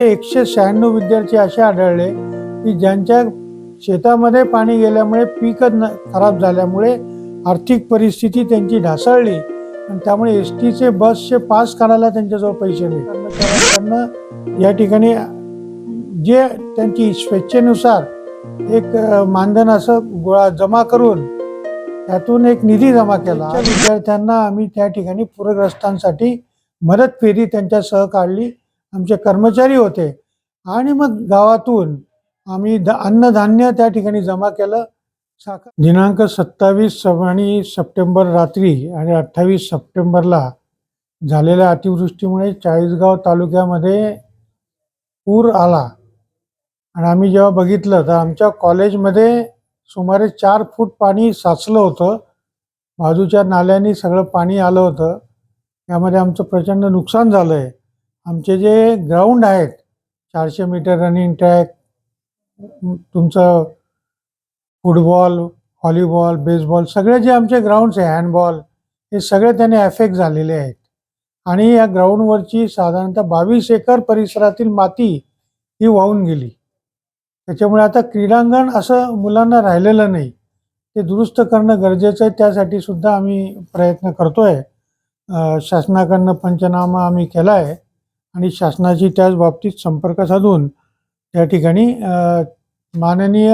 एकशे शहाण्णव विद्यार्थी असे आढळले की ज्यांच्या शेतामध्ये पाणी गेल्यामुळे पीकच न खराब झाल्यामुळे आर्थिक परिस्थिती त्यांची ढासळली आणि त्यामुळे एस टीचे बसचे पास काढायला त्यांच्याजवळ पैसे नाही कर्मचाऱ्यांकडनं या ठिकाणी जे त्यांची स्वेच्छेनुसार एक मानधन असं गोळा जमा करून त्यातून एक निधी जमा केला. विद्यार्थ्यांना आम्ही त्या ठिकाणी पूरग्रस्तांसाठी मदत फेरी त्यांच्यासह काढली. आमचे कर्मचारी होते. आणि मग गावातून आम्ही द अन्नधान्य त्या ठिकाणी जमा केलं. साखर दिनांक सत्तावीस आणि सप्टेंबर रात्री आणि अठ्ठावीस सप्टेंबरला झालेल्या अतिवृष्टीमुळे चाळीसगाव तालुक्यामध्ये पूर आला. आणि आम्ही जेव्हा बघितलं तर आमच्या कॉलेजमध्ये सुमारे चार फूट पाणी साचलं होतं. बाजूच्या नाल्यांनी सगळं पाणी आलं होतं. त्यामध्ये आमचं प्रचंड नुकसान झालं आहे आमचे जे ग्राउंड आहेत चारशे मीटर रनिंग ट्रॅक तुमचं फुटबॉल व्हॉलीबॉल बेसबॉल सगळे जे आमचे ग्राउंड्स आहे हँडबॉल हे सगळे त्याने अफेक्ट झालेले आहेत. आणि या ग्राउंडवरची साधारणतः बावीस एकर परिसरातील माती ही वाहून गेली. त्याच्यामुळे आता क्रीडांगण असं मुलांना राहिलेलं नाही. ते दुरुस्त करणं गरजेचं आहे त्यासाठी सुद्धा आम्ही प्रयत्न करतोय. आहे शासनाकडनं पंचनामा आम्ही केला आहे आणि शासनाशी त्याच बाबतीत संपर्क साधून त्या ठिकाणी माननीय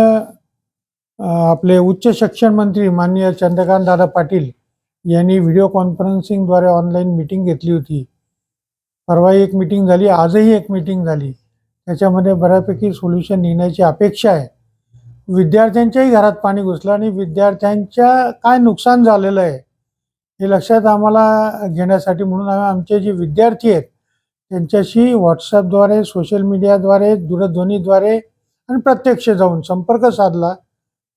आपले उच्च शिक्षण मंत्री माननीय चंद्रकांत दादा पाटील यांनी व्हिडिओ कॉन्फरन्सिंगद्वारे ऑनलाईन मीटिंग घेतली होती. परवाही एक मीटिंग झाली आजही एक मीटिंग झाली. त्याच्यामध्ये बऱ्यापैकी सोल्युशन निघण्याची अपेक्षा आहे. विद्यार्थ्यांच्याही घरात पाणी घुसलं आणि विद्यार्थ्यांच्या काय नुकसान झालेलं आहे हे लक्षात आम्हाला घेण्यासाठी म्हणून आम्ही आमचे जे विद्यार्थी आहेत त्यांच्याशी व्हॉट्सअपद्वारे सोशल मीडियाद्वारे दूरध्वनीद्वारे आणि प्रत्यक्ष जाऊन संपर्क साधला.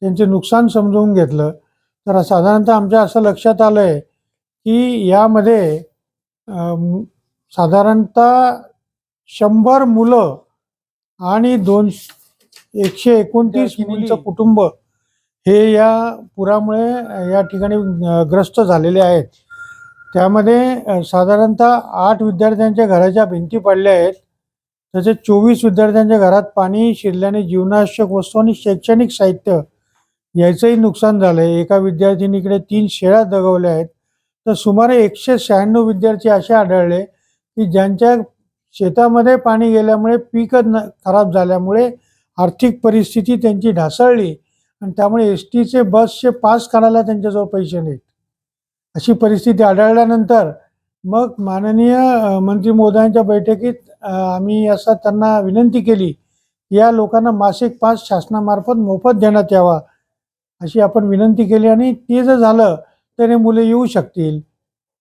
त्यांचे नुकसान समजवून घेतलं. तर साधारणतः आमच्या असं लक्षात आलं आहे की यामध्ये साधारणतः शंभर मुलं आणि दोन एकशे एकोणतीस मुलीचं कुटुंब हे या पुरामुळे या ठिकाणी ग्रस्त झालेले आहेत. त्यामध्ये साधारणतः आठ विद्यार्थ्यांच्या घराच्या भिंती पडल्या आहेत. तसेच चोवीस विद्यार्थ्यांच्या घरात पाणी शिरल्याने जीवनावश्यक वस्तू आणि शैक्षणिक साहित्य याचंही नुकसान झालं आहे एका विद्यार्थिनीकडे तीन शेळ्या दगवल्या आहेत. तर सुमारे एकशे शहाण्णव विद्यार्थी असे आढळले की ज्यांच्या शेतामध्ये पाणी गेल्यामुळे पीकच न खराब झाल्यामुळे आर्थिक परिस्थिती त्यांची ढासळली आणि त्यामुळे एस टीचे बसचे पास काढायला त्यांच्याजवळ पैसे नाहीत. अशी परिस्थिती आढळल्यानंतर मग माननीय मंत्री मोदयांच्या बैठकीत आम्ही असं त्यांना विनंती केली या लोकांना मासिक पास शासनामार्फत मोफत देण्यात यावा अशी आपण विनंती केली आणि ते जर झालं तर हे मुले येऊ शकतील.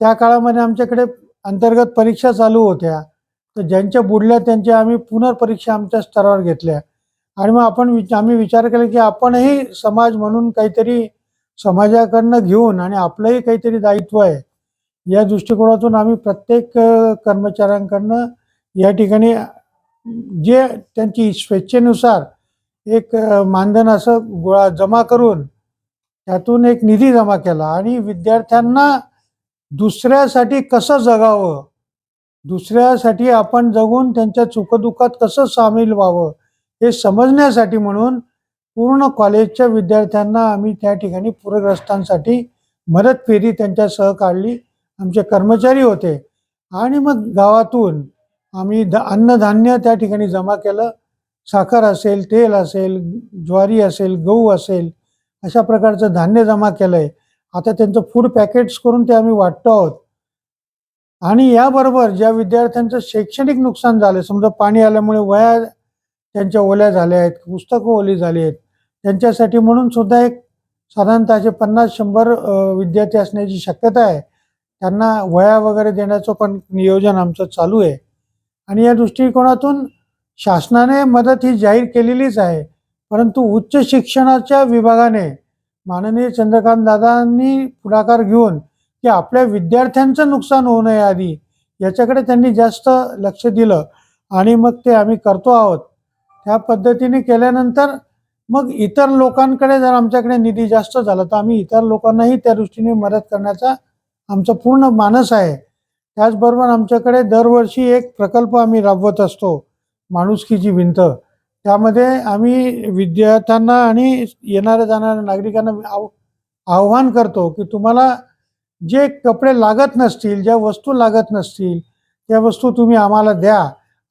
त्या काळामध्ये आमच्याकडे अंतर्गत परीक्षा चालू होत्या. तर ज्यांच्या बुडल्या त्यांच्या आम्ही पुनर्परीक्षा आमच्या स्तरावर घेतल्या. आणि मग आपण विच आम्ही विचार केला की आपणही समाज म्हणून काहीतरी समाजाकडनं घेऊन आणि आपलंही काहीतरी दायित्व आहे या दृष्टिकोनातून आम्ही प्रत्येक कर्मचाऱ्यांकडनं या ठिकाणी जे त्यांची स्वेच्छेनुसार एक मानधन असं गोळा जमा करून त्यातून एक निधी जमा केला आणि विद्यार्थ्यांना दुसऱ्यासाठी कसं जगावं दुसऱ्यासाठी आपण जगून त्यांच्या सुखदुःखात कसं सामील व्हावं हे समजण्यासाठी म्हणून पूर्ण कॉलेजच्या विद्यार्थ्यांना आम्ही त्या ठिकाणी पूरग्रस्तांसाठी मदत फेरी त्यांच्यासह काढली. आमचे कर्मचारी होते. आणि मग गावातून आम्ही द अन्नधान्य त्या ठिकाणी जमा केलं. साखर असेल तेल असेल ज्वारी असेल गहू असेल अशा प्रकारचं धान्य जमा केलं आहे आता त्यांचं फूड पॅकेट्स करून ते आम्ही वाटतो आहोत. आणि याबरोबर ज्या विद्यार्थ्यांचं शैक्षणिक नुकसान झालं समजा पाणी आल्यामुळे वया त्यांच्या ओल्या झाल्या आहेत पुस्तकं ओली झाली आहेत त्यांच्यासाठी म्हणून सुद्धा एक साधारणतःचे पन्नास शंभर विद्यार्थी असण्याची शक्यता आहे. त्यांना वया वगैरे देण्याचं पण नियोजन आमचं चालू आहे. आणि या दृष्टिकोनातून शासनाने मदत ही जाहीर केलेलीच आहे. परंतु उच्च शिक्षणाच्या विभागाने माननीय चंद्रकांत दादांनी पुढाकार घेऊन की आपल्या विद्यार्थ्यांचं नुकसान होऊ नये आधी याच्याकडे त्यांनी जास्त लक्ष दिलं आणि मग ते आम्ही करतो आहोत. त्या पद्धतीने केल्यानंतर मग इतर लोकांकडे जर आमच्याकडे निधी जास्त झाला तर आम्ही इतर लोकांनाही त्या दृष्टीने मदत करण्याचा आमचा पूर्ण मानस आहे. त्याचबरोबर आमच्याकडे दरवर्षी एक प्रकल्प आम्ही राबवत असतो माणुसकीची भिंत. त्यामध्ये आम्ही विद्यार्थ्यांना आणि येणाऱ्या जाणाऱ्या नागरिकांना आव आव्हान करतो की तुम्हाला जे कपडे लागत नसतील ज्या वस्तू लागत नसतील त्या वस्तू तुम्ही आम्हाला द्या.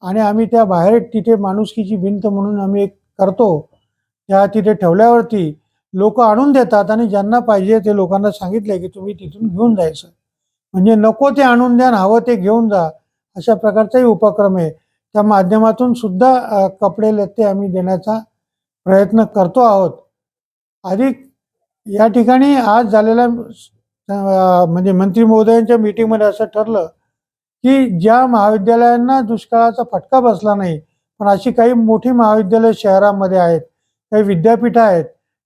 आणि आम्ही त्या बाहेर तिथे माणुसकीची भिंत म्हणून आम्ही एक करतो. त्या तिथे ठेवल्यावरती लोक आणून देतात आणि ज्यांना पाहिजे ते लोकांना सांगितले की तुम्ही तिथून घेऊन जायचं. म्हणजे नको ते आणून द्या हवं ते घेऊन जा अशा प्रकारचाही उपक्रम आहे. त्या माध्यमातून सुद्धा कपडे लत्ते आम्ही देण्याचा प्रयत्न करतो आहोत. अधिक या ठिकाणी आज झालेल्या म्हणजे मंत्री महोदयांच्या मीटिंगमध्ये असं ठरलं की ज्या महाविद्यालयांना दुष्काळाचा फटका बसला नाही पण अशी काही मोठी महाविद्यालय शहरामध्ये आहेत काही विद्यापीठं आहेत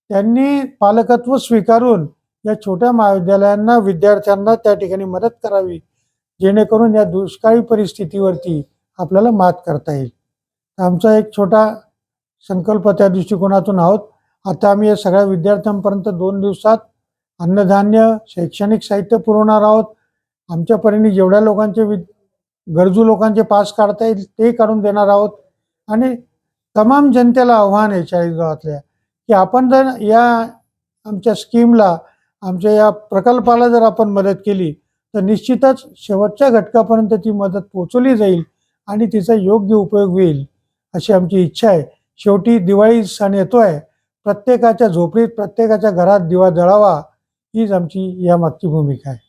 त्यांनी पालकत्व स्वीकारून या छोट्या महाविद्यालयांना विद्यार्थ्यांना त्या ठिकाणी मदत करावी जेणेकरून या दुष्काळी परिस्थितीवरती आपल्याला मात करता येईल. आमचा एक छोटा संकल्प त्या दृष्टिकोनातून आहोत. आता आम्ही या सगळ्या विद्यार्थ्यांपर्यंत दोन दिवसात अन्नधान्य शैक्षणिक साहित्य पुरवणार आहोत. आमच्या परीने जेवढ्या लोकांचे वि गरजू लोकांचे पास काढता येईल ते काढून देणार आहोत. आणि तमाम जनतेला आव्हान आहे चाळीसगावातल्या की आपण जर या आमच्या स्कीमला आमच्या या प्रकल्पाला जर आपण मदत केली तर निश्चितच शेवटच्या घटकापर्यंत ती मदत पोचवली जाईल आणि तिचा योग्य उपयोग होईल अशी आमची इच्छा आहे. शेवटी दिवाळी सण येतो आहे प्रत्येकाच्या झोपडीत प्रत्येकाच्या घरात दिवा जळावा हीच आमची यामागची भूमिका आहे.